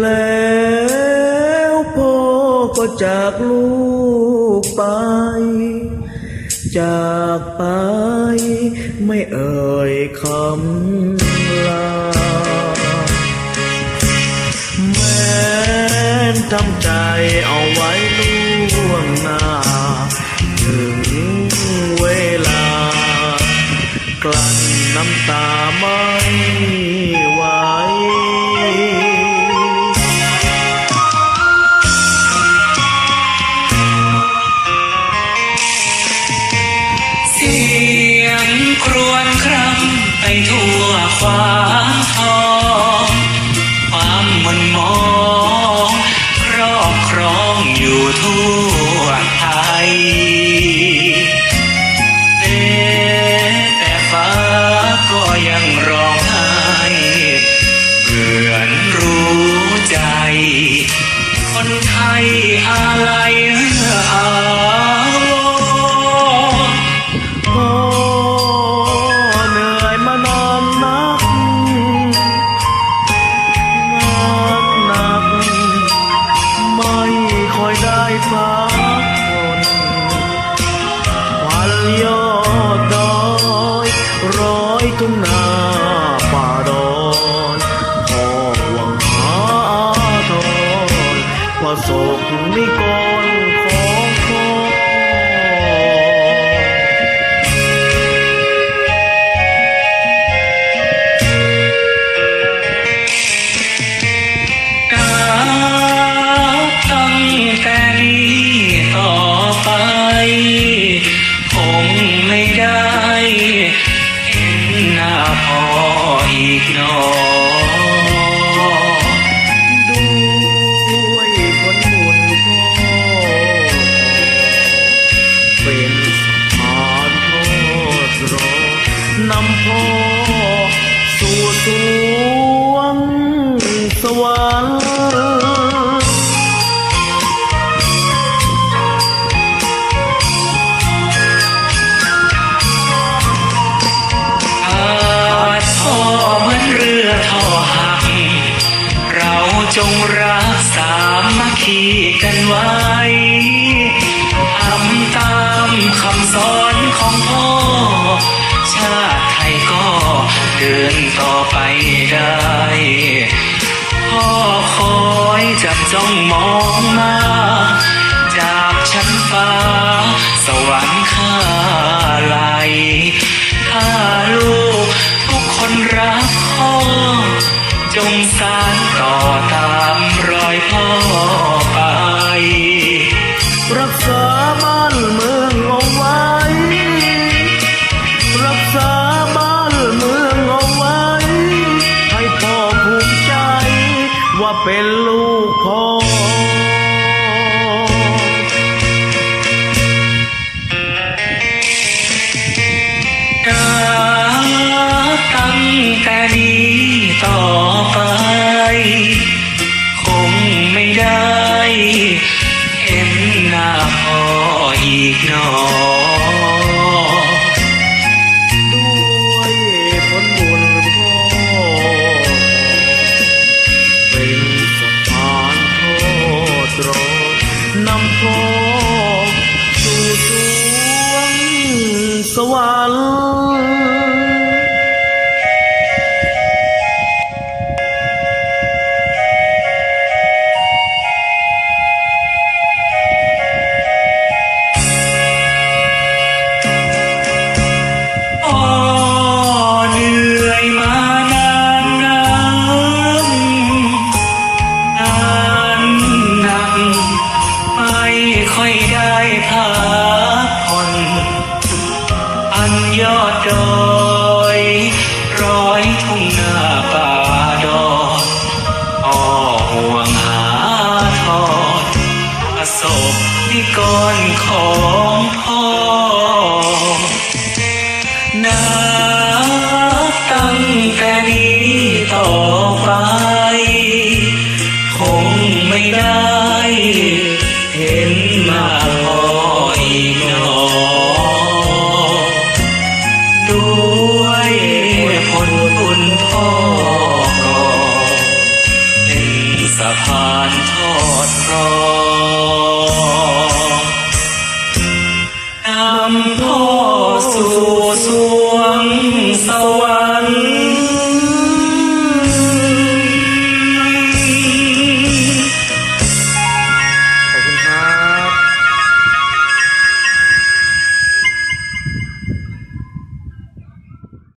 แล้วพ่อก็จากลูกไป จากไปไม่เอ่ยคำลาแม้นทำใจเอาไว้ล่วงหน้า ถึงเวลากลั้นน้ำตาไม่ ไปทั่วควาทองความมนมองครอบครองอยู่ทั่วไทยแต่ฟ้าก็ยังร้องไห้เหมือนรู้ใจ คนไทยอะไรอา ทุ่งนาป่าดอนพ่อหวังหาทอนประสบนิกร มัคคีกันไว้ทำตามคำสอนของพ่อ ชาติไทยก็เดินต่อไปได้ พ่อคอยจับจ้องมองมา จากชั้นฟ้า สวรรค์ข้าไหลถ้าลูกทุกคนรักพ่อ จงสานต่อตามรอยพ่อไป รักษาบ้านเมือง อีกหนอ ค่ได้พักผ่อนอันยอดดอยร้อยทุ่งนาป่าดอนอ้อห่วงหาทอดประสบนิกรของพ่อนับตั้งแต่นี้ต่อไป คงไม่ได้านทอดกรอ